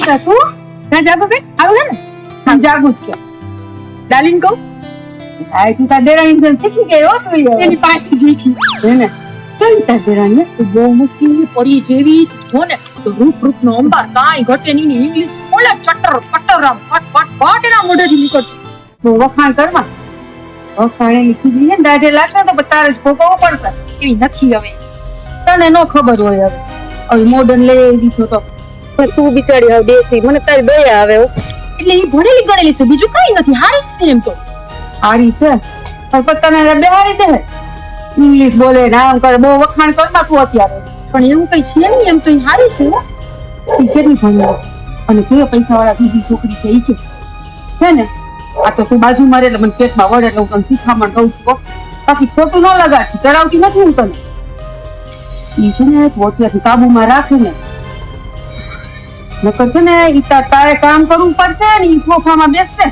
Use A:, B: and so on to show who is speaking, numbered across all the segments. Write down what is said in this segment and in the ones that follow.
A: ઈચ્છા તું
B: ના જાગો બે આવું હે ને?
A: હું જાગું જ કે
B: ડાર્લિંગ કહું?
A: આ તું તાર દેરાણી શીખી હો તું.
B: એની પાછી શીખી.
A: હે ને? કેવી તાર દેરાણી
B: બહુ મુશ્કેલી પડી જેવી જો ને? તો રૂપ રૂપ નો અંબાર કાંઈ ઘટે નહીં ઇંગ્લિશ બોલે ચટર પટર આમ ફટ ફટ ફટ એના મોઢેથી નીકળતું.
A: બહુ વખાણ કરવા વખાણે લીખી દીધી ને દાઢે લાગશે તો તારે જ ભોગવવું પડશે.
B: એવી નથી હવે.
A: તને નો ખબર હોય હવે. હવે મોડર્ન લઈ આવી છો તો.
C: પણ તું બિચારી હાવ દેસી મને તારી દયા આવે હો.
B: એટલે એ ભણેલી ગણેલી છે બીજું કઈ નથી. હારી છે એમ તો.
A: હારી છે? પણ પોતાને રબે હારી દે. ઇંગ્લિશ બોલે ને આમ કરે બહુ વખાણ કરતા તું અત્યારે.
B: પણ એવું કઈ છે નહીં એમ તો એ હારી છે.
A: કેટલી ભણી અને તે પૈસા વાળા બીજી છોકરી છે એ કે. છે ને? આ તો તું બાજુ મારે એટલે મને પેટમાં વળે એટલે હું તને શીખામણ કહું છું બાકી ખોટું ન લગાડ ચડાવતી નથી હું તને. એ છે ને પોતિયાથી કાબુમાં રાખે ને નકર છે ને ઈ તારે કામ કરવું પડશે ને ઈ સોફામાં બેસશે.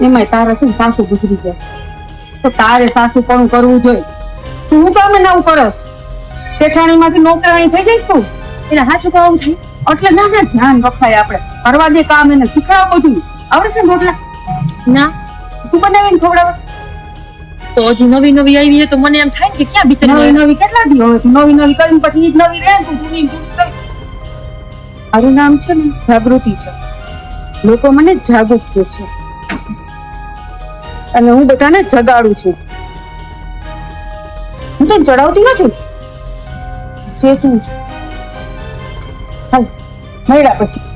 A: એમાંય તારા છે ને સાસુ ગુજરી જાય. તો તારે સાસુ પણ કરવું જોઈએ. તું હું કામે નવું કરસ? શેઠાણીમાંથી નોકરાણી થઈ જઈશ તું?
B: એટલે હાચું કહું થાય?
A: એટલે ના ના ધ્યાન રખાય આપણે. કરવા દે કામ એને શીખડાવ બધું. આવડશે રોટલા?
B: ના.
A: તું બનાવીને ખવડાવ
B: તો હજી નવી નવી આવી છે તો મને એમ થાય કે ક્યાં
A: નવી
B: બિચારી
A: નવી કેટલા દી હવે નવી નવી કરીને પછી ઈ જ નવી રહે તું. જૂની ને જૂની રહી. મારું નામ છે ને જાગૃતિ છે. લોકો મને જાગૃત કે છે. અને હું બધાને જગાડું છું. હું તો ચડાવતી નથી. જે તું છે. હાલ, મળ્યા પછી.